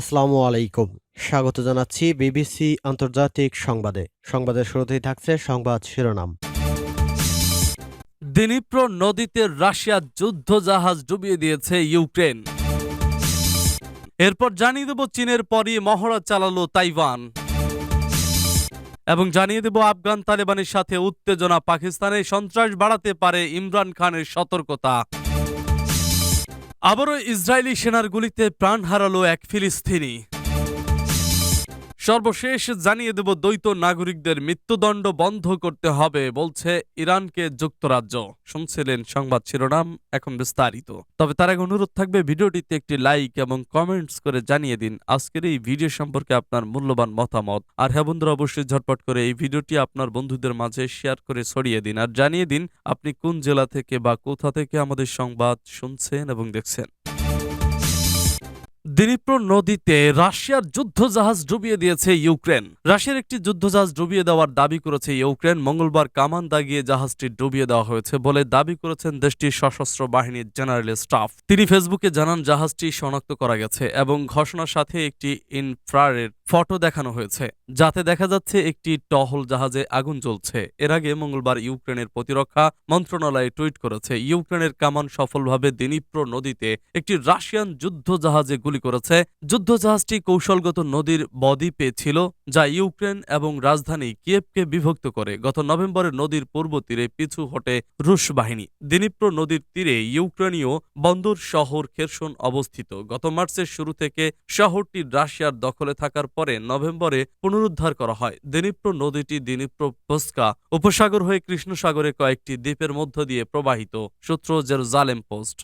আসসালামু আলাইকুম। স্বাগত জানাচ্ছি বিবিসি আন্তর্জাতিক সংবাদে। সংবাদের শুরুতেই থাকছে সংবাদ শিরোনাম। দিনিপ্র নদীতে রাশিয়া যুদ্ধজাহাজ ডুবিয়ে দিয়েছে ইউক্রেন। এরপর জানিয়ে দেব চীনের পরই মহড়া চালালো তাইওয়ান। এবং জানিয়ে দেব আফগান তালেবানের সাথে উত্তেজনা পাকিস্তানে সন্ত্রাস বাড়াতে পারে ইমরান খানের সতর্কতা। আবারও ইসরায়েলি সেনার গুলিতে প্রাণ হারালো এক ফিলিস্তিনি। সর্বশেষ জানিয়ে দেব, দ্বৈত নাগরিকদের মৃত্যুদণ্ড বন্ধ করতে হবে বলছে ইরানকে যুক্তরাজ্য। শুনছিলেন সংবাদ শিরোনাম, এখন বিস্তারিত। তবে তার আগে অনুরোধ থাকবে, ভিডিওটিতে একটি লাইক এবং কমেন্টস করে জানিয়ে দিন আজকের এই ভিডিও সম্পর্কে আপনার মূল্যবান মতামত। আর হ্যাঁ বন্ধুরা, অবশ্যই ঝটপট করে এই ভিডিওটি আপনার বন্ধুদের মাঝে শেয়ার করে ছড়িয়ে দিন। আর জানিয়ে দিন, আপনি কোন জেলা থেকে বা কোথা থেকে আমাদের সংবাদ শুনছেন এবং দেখছেন। দিনিপ্র নদীতে রাশিয়ার যুদ্ধজাহাজ ডুবিয়ে দিয়েছে ইউক্রেন। রাশিয়ার একটি যুদ্ধজাহাজ ডুবিয়ে দেওয়ার দাবি করেছে ইউক্রেন। মঙ্গলবার কামান দাগিয়ে জাহাজটি ডুবিয়ে দেওয়া হয়েছে বলে দাবি করেছেন দেশটির সশস্ত্র বাহিনীর জেনারেল স্টাফ। তিনি ফেসবুকে জানান, জাহাজটি শনাক্ত করা গেছে এবং ঘোষণার সাথে একটি ইনফ্রারেড ফটো দেখানো হয়েছে, যাতে দেখা যাচ্ছে একটি টহল জাহাজে আগুন জ্বলছে। এর আগে মঙ্গলবার ইউক্রেনের প্রতিরক্ষা মন্ত্রণালয় টুইট করেছে, ইউক্রেনের কামান সফলভাবে দিনিপ্র নদীতে একটি রাশিয়ান যুদ্ধজাহাজে গুলি করেছে। যুদ্ধজাহাজটি কৌশলগত নদীর বদ্বীপে ছিল, যা ইউক্রেন এবং রাজধানী কিয়েভকে বিভক্ত করে। গত নভেম্বরে নদীর পূর্ব তীরে পিছু হটে রুশ বাহিনী। দিনিপ্র নদীর তীরে ইউক্রেনীয় বন্দর শহর খেরসন অবস্থিত। গত মার্চের শুরু থেকে শহরটি রাশিয়ার দখলে থাকার পরে নভেম্বরে পুনরুদ্ধার করা হয়। দিনীপ্র নদীটি দিনীপ্র পোস্কা উপসাগর হয়ে কৃষ্ণসাগরে কয়েকটি দ্বীপের মধ্য দিয়ে প্রবাহিত। সূত্র জেরুজালেম পোস্ট।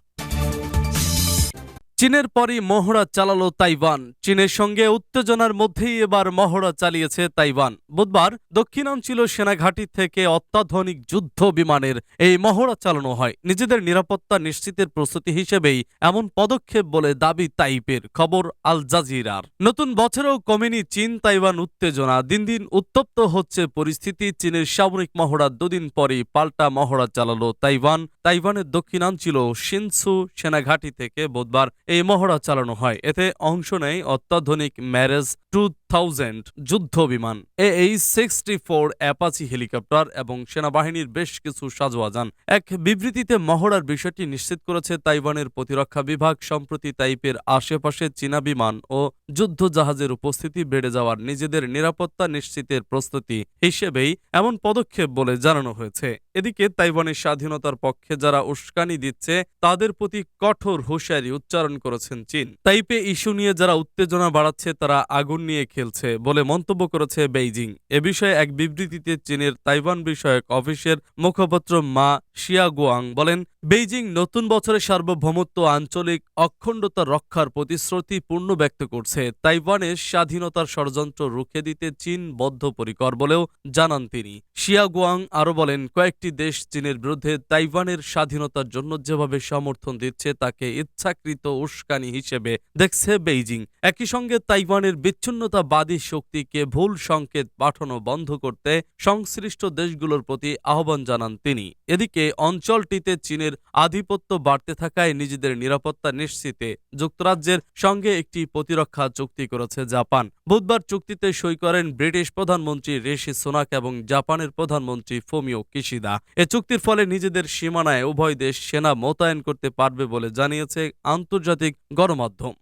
চীনের পরই মহড়া চালালো তাইওয়ান। চীনের সঙ্গে উত্তেজনার মধ্যেই এবার মহড়া চালিয়েছে তাইওয়ান। বুধবার দক্ষিণাঞ্চল সেনাঘাঁটি থেকে অত্যাধুনিক যুদ্ধ বিমানের এই মহড়া চালানো হয়। নিজেদের নিরাপত্তা নিশ্চিতের প্রস্তুতি হিসেবেই এমন পদক্ষেপ বলে দাবি তাইপের, খবর আল জাজিরার। নতুন বছরেও কমেনি চীন তাইওয়ান উত্তেজনা। দিন দিন উত্তপ্ত হচ্ছে পরিস্থিতি। চীনের সামরিক মহড়া দুদিন পরই পাল্টা মহড়া চালালো তাইওয়ান। তাইওয়ানের দক্ষিণাঞ্চল শিনসু সেনাঘাঁটি থেকে বুধবার এই মহড়া চালানো হয়। এতে অংশ নেয় অত্যাধুনিক ম্যারেজ টু থাউজেন্ড যুদ্ধ বিমান এ এই সিক্সটি ফোর অ্যাপাচি হেলিকপ্টার এবং সেনাবাহিনীর বেশ কিছু সাজোয়া যান। এক বিবৃতিতে মহড়ার বিষয়টি নিশ্চিত করেছে তাইওয়ানের প্রতিরক্ষা বিভাগ সম্প্রতি তাইপের আশেপাশে চীনা বিমান ও যুদ্ধ জাহাজের উপস্থিতি বেড়ে যাওয়ার নিজেদের নিরাপত্তা নিশ্চিতের প্রস্তুতি হিসেবেই এমন পদক্ষেপ বলে জানানো হয়েছে। এদিকে তাইওয়ানের স্বাধীনতার পক্ষে যারা উস্কানি দিচ্ছে, তাদের প্রতি কঠোর হুঁশিয়ারি উচ্চারণ করেছেন চীন। তাইপে ইস্যু নিয়ে যারা উত্তেজনা বাড়াচ্ছে, তারা আগুন নিয়ে খেলছে বলে মন্তব্য করেছে বেইজিং। এ বিষয়ে এক বিবৃতিতে চীনের তাইওয়ান বিষয়ক অফিসের মুখপাত্র মা শিয়াগুয়াং বলেন, বেইজিং নতুন বছরের সার্বভৌমত্ব, আঞ্চলিক অখণ্ডতা রক্ষার প্রতিশ্রুতি পূর্ণ ব্যক্ত করছে। তাইওয়ানের স্বাধীনতার ষড়যন্ত্র রুখে দিতে চীন বদ্ধপরিকর বলেও জানান তিনি। শিয়াগুয়াং আরও বলেন, কয়েকটি দেশ চীনের বিরুদ্ধে তাইওয়ানের স্বাধীনতার জন্য যেভাবে সমর্থন দিচ্ছে, তাকে ইচ্ছাকৃত উস্কানি হিসেবে দেখছে বেইজিং। একই সঙ্গে তাইওয়ানের বিচ্ছিন্নতাবাদী শক্তিকে ভুল সংকেত পাঠানো বন্ধ করতে সংশ্লিষ্ট দেশগুলোর প্রতি আহ্বান জানান তিনি। এদিকে অঞ্চলটিতে চীনের আধিপত্য বাড়তে থাকায় নিজেদের নিরাপত্তা নিশ্চিতে যুক্তরাজ্যের সঙ্গে একটি প্রতিরক্ষা চুক্তি করেছে জাপান। বুধবার চুক্তিতে সই করেন ব্রিটিশ প্রধানমন্ত্রী ঋষি সোনাক এবং জাপানের প্রধানমন্ত্রী ফোমিও কিশিদা। এ চুক্তির ফলে নিজেদের সীমানায় উভয় দেশ সেনা মোতায়েন করতে পারবে বলে জানিয়েছে আন্তর্জাতিক গণমাধ্যম।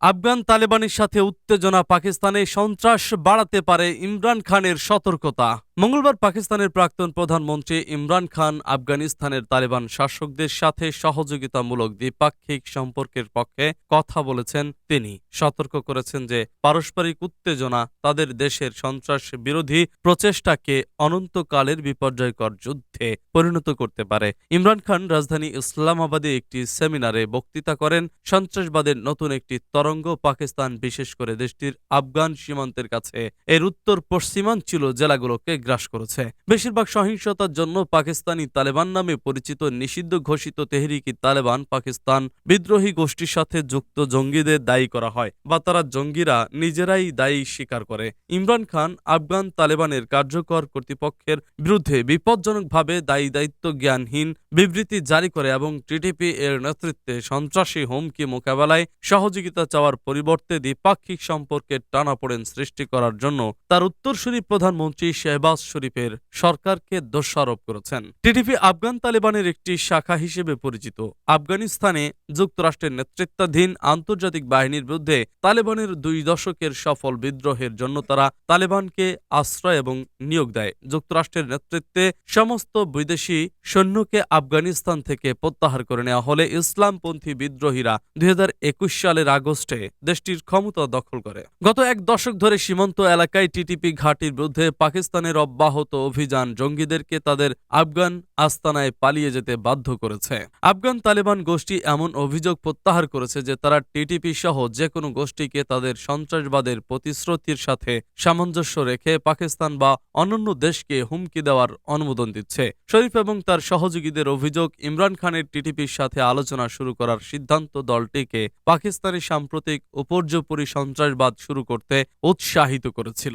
আফগান তালেবানের সাথে উত্তেজনা পাকিস্তানে সন্ত্রাস বাড়াতে পারে ইমরান খানের সতর্কতা। মঙ্গলবার পাকিস্তানের প্রাক্তন প্রধানমন্ত্রী ইমরান খান আফগানিস্তানের তালেবান শাসকদের সাথে সহযোগিতামূলক দ্বিপাক্ষিক সম্পর্কের পক্ষে কথা বলেছেন তিনি। সতর্ক করেছেন যে পারস্পরিক উত্তেজনা তাদের দেশের সন্ত্রাস বিরোধী প্রচেষ্টাকে অনন্তকালের বিপর্যয়কর যুদ্ধে পরিণত করতে পারে। ইমরান খান রাজধানী ইসলামাবাদে একটি সেমিনারে বক্তৃতা করেন, সন্ত্রাসবাদের নতুন একটি তরঙ্গ পাকিস্তান, বিশেষ করে দেশটির আফগান সীমান্তের কাছে। এর উত্তর পশ্চিমাঞ্চল জেলাগুলোকে গ্রাস করেছে। বেশিরভাগ সহিংসতার জন্য পাকিস্তানি তালেবান নামে পরিচিত নিষিদ্ধ ঘোষিত তেহরিকি তালেবান পাকিস্তান বিদ্রোহী গোষ্ঠীর সাথে যুক্ত জঙ্গিদের দায়ী করা হয় বা তারা জঙ্গিরা নিজেরাই দায়ী স্বীকার করে। ইমরান খান আফগান তালেবানের কার্যকর কর্তৃপক্ষের বিরুদ্ধে বিপজ্জনকভাবে দায়ী দায়িত্ব জ্ঞানহীন বিবৃতি জারি করে এবং টিটিপি এর নেতৃত্বে সন্ত্রাসী হুমকি মোকাবেলায় সহযোগিতা চাওয়ার পরিবর্তে দ্বিপাক্ষিক সম্পর্কের টানাপোড়েন সৃষ্টি করার জন্য তার উত্তরসূরি প্রধানমন্ত্রী শেহবাজ শরীফের সরকারকে দোষারোপ করেছেন। টিটিপি আফগান তালেবানের একটি শাখা হিসেবে পরিচিত। আফগানিস্তানে যুক্তরাষ্ট্রের নেতৃত্বাধীন আন্তর্জাতিক বাহিনীর বিরুদ্ধে তালেবানের দুই দশকের সফল বিদ্রোহের জন্য তারা তালেবানকে আশ্রয় এবং নিয়োগ দেয়। যুক্তরাষ্ট্রের নেতৃত্বে সমস্ত বিদেশি সৈন্যকে আফগানিস্তান থেকে প্রত্যাহার করে নেওয়া হলে ইসলামপন্থী বিদ্রোহীরা দুই হাজার একুশ সালের আগস্টে দেশটির ক্ষমতা দখল করে। গত এক দশক ধরে সীমান্ত এলাকায় টিটিপি ঘাটির বিরুদ্ধে পাকিস্তানের অব্যাহত অভিযান জঙ্গিদেরকে তাদের আফগান আস্তানায় পালিয়ে যেতে বাধ্য করেছে। আফগান তালেবান গোষ্ঠী এমন অভিযোগ প্রত্যাহার করেছে যে তারা টিটিপি সহ যে কোনো গোষ্ঠীকে তাদের সন্ত্রাসবাদের প্রতিশ্রুতির সাথে সামঞ্জস্য রেখে পাকিস্তান বা অন্যান্য দেশকে হুমকি দেওয়ার অনুমোদন দিচ্ছে। শরীফ এবং তার সহযোগীদের অভিযোগ, ইমরান খানের টিটিপির সাথে আলোচনা শুরু করার সিদ্ধান্ত দলটিকে পাকিস্তানি সাম্প্রতিক উপর্যুপরি সন্ত্রাসবাদ শুরু করতে উৎসাহিত করেছিল।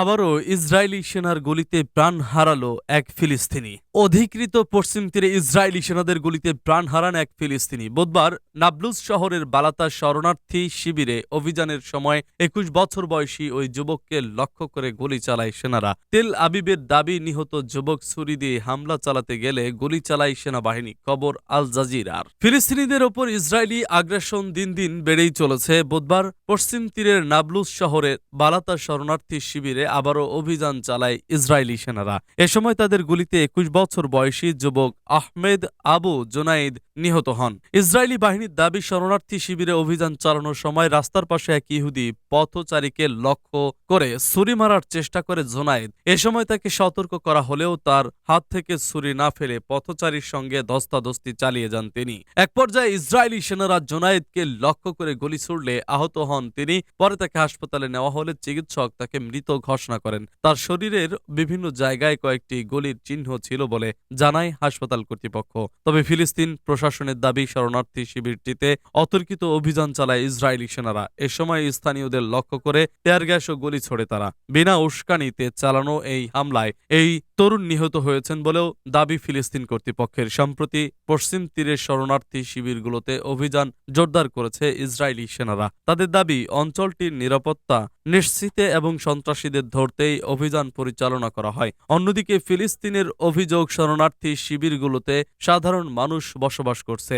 আবারও ইসরায়েলি সেনার গুলিতে প্রাণ হারালো এক ফিলিস্তিনি। অধিকৃত পশ্চিম তীরে ইসরায়েলি সেনাদের গুলিতে প্রাণ হারান এক ফিলিস্তিনি। বুধবার নাবলুজ শহরের বালাতা শরণার্থী শিবিরে অভিযানের সময় একুশ বছর বয়সী ওই যুবককে লক্ষ্য করে গুলি চালায় সেনারা। তেল আবিবের দাবি, নিহত যুবক ছুরি দিয়ে হামলা চালাতে গেলে গুলি চালায় সেনাবাহিনী, খবর আল জাজিরার। ফিলিস্তিনিদের ওপর ইসরায়েলি আগ্রাসন দিন দিন বেড়েই চলেছে। বুধবার পশ্চিম তীরের নাবলুস শহরের বালাতা শরণার্থী শিবিরে আবারও অভিযান চালায় ইসরায়েলি সেনারা। এ সময় তাদের গুলিতে একুশ বছর বয়সী যুবক আহমেদ আবু জোনাইদ নিহত হন। ইসরায়েলি বাহিনীর দাবি, শরণার্থী শিবিরে অভিযান চালানোর সময় রাস্তার পাশে এক ইহুদি পথচারীকে লক্ষ্য করে ছুরি মারার চেষ্টা করে জোনায়েদ এ সময় তাকে সতর্ক করা হলেও তার হাত থেকে ছুরি না ফেলে পথচারীর সঙ্গে ধস্তাধস্তি চালিয়ে যান তিনি। এক পর্যায়ে ইসরায়েলি সেনারা জোনায়েদকে লক্ষ্য করে গুলি ছুড়লে আহত হন তিনি। পরে তাকে হাসপাতালে নেওয়া হলে চিকিৎসক তাকে মৃত ঘোষণা করেন। তার শরীরের বিভিন্ন জায়গায় কয়েকটি গলির চিহ্ন ছিল বলে জানায় হাসপাতাল কর্তৃপক্ষ। তবে ফিলিস্তিন প্রশাসনের দাবি, শরণার্থী শিবিরটিতে অতর্কিত অভিযান চালায় ইসরায়েলি সেনারা। এ সময় স্থানীয়দের লক্ষ্য করে তেয়ার গ্যাস ও গুলি ছড়ে তারা। বিনা উস্কানিতে চালানো এই হামলায় এই তরুণ নিহত হয়েছেন বলেও দাবি ফিলিস্তিন কর্তৃপক্ষের। সম্প্রতি পশ্চিম তীরের শরণার্থী শিবিরগুলোতে অভিযান জোরদার করেছে ইসরায়েলি সেনারা। তাদের দাবি, অঞ্চলটির নিরাপত্তা নিশ্চিতে এবং সন্ত্রাসীদের ধরতেই অভিযান পরিচালনা করা হয়। অন্যদিকে ফিলিস্তিনের অভিযোগ, শরণার্থী শিবিরগুলোতে সাধারণ মানুষ বসবাস করছে।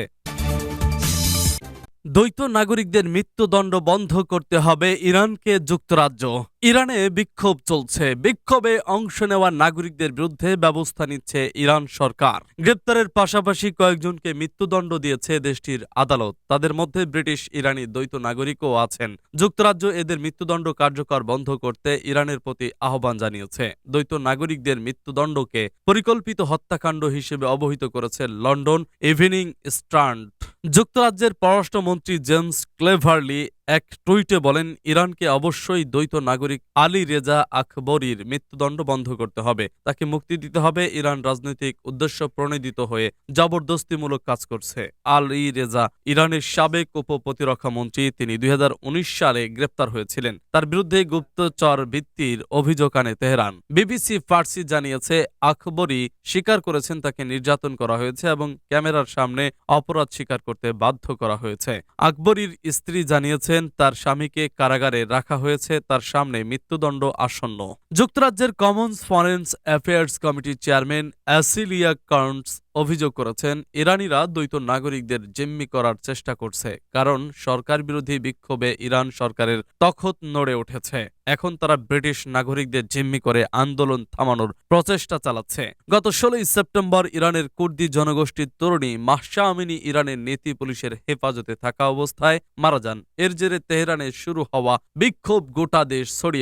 দ্বৈত নাগরিকদের মৃত্যুদণ্ড বন্ধ করতে হবে ইরানকে যুক্তরাজ্য। ইরানে বিক্ষোভ চলছে। বিক্ষোভে অংশ নেওয়া নাগরিকদের বিরুদ্ধে ব্যবস্থা নিচ্ছে ইরান সরকার। গ্রেপ্তারের পাশাপাশি কয়েকজনকে মৃত্যুদণ্ড দিয়েছে দেশটির আদালত। তাদের মধ্যে ব্রিটিশ ইরানি দ্বৈত নাগরিকও আছেন। যুক্তরাজ্য এদের মৃত্যুদণ্ড কার্যকর বন্ধ করতে ইরানের প্রতি আহ্বান জানিয়েছে। দ্বৈত নাগরিকদের মৃত্যুদণ্ডকে পরিকল্পিত হত্যাকাণ্ড হিসেবে অবহিত করেছে লন্ডন ইভিনিং স্ট্যান্ড। যুক্তরাজ্যের পররাষ্ট্রমন্ত্রী জেমস ক্লেভারলি এক টুইটে বলেন, ইরানকে অবশ্যই দ্বৈত নাগরিক আলী রেজা আকবরীর মৃত্যুদণ্ড বন্ধ করতে হবে। তাকে মুক্তি দিতে হবে। ইরান রাজনৈতিক উদ্দেশ্য প্রণোদিত হয়ে জবরদস্তিমূলক কাজ করছে। আলী রেজা, ইরানের সাবেক উপ প্রতিরক্ষা মন্ত্রী, তিনি দুই হাজার উনিশ সালে গ্রেপ্তার হয়েছিলেন। তার বিরুদ্ধে গুপ্তচর ভিত্তির অভিযোগ আনে তেহরান। বিবিসি ফার্সি জানিয়েছে, আকবরী স্বীকার করেছেন তাকে নির্যাতন করা হয়েছে এবং ক্যামেরার সামনে অপরাধ স্বীকার করতে বাধ্য করা হয়েছে। আকবরীর স্ত্রী জানিয়েছেন তার স্বামীকে কারাগারে রাখা হয়েছে, তার সামনে মৃত্যুদণ্ড আসন্ন। যুক্তরাজ্যের কমন্স ফরেন্স অ্যাফেয়ার্স কমিটির চেয়ারম্যান অ্যাসিলিয়া কার্নস অভিযোগ করেছেন, ইরানিরা দ্বৈত নাগরিকদের জিম্মি করার চেষ্টা করছে, কারণ সরকার বিরোধী বিক্ষোভে ইরান সরকারের তখত নড়ে উঠেছে। এখন তারা ব্রিটিশ নাগরিকদের জিম্মি করে আন্দোলন থামানোর প্রচেষ্টা চালাচ্ছে। গত ষোলোই সেপ্টেম্বর ইরানের কুর্দি জনগোষ্ঠীর তরুণী মাহসা আমিনী ইরানের নীতি পুলিশের হেফাজতে থাকা অবস্থায় মারা যান। এর জেরে তেহরানে শুরু হওয়া বিক্ষোভ গোটা দেশ ছড়িয়ে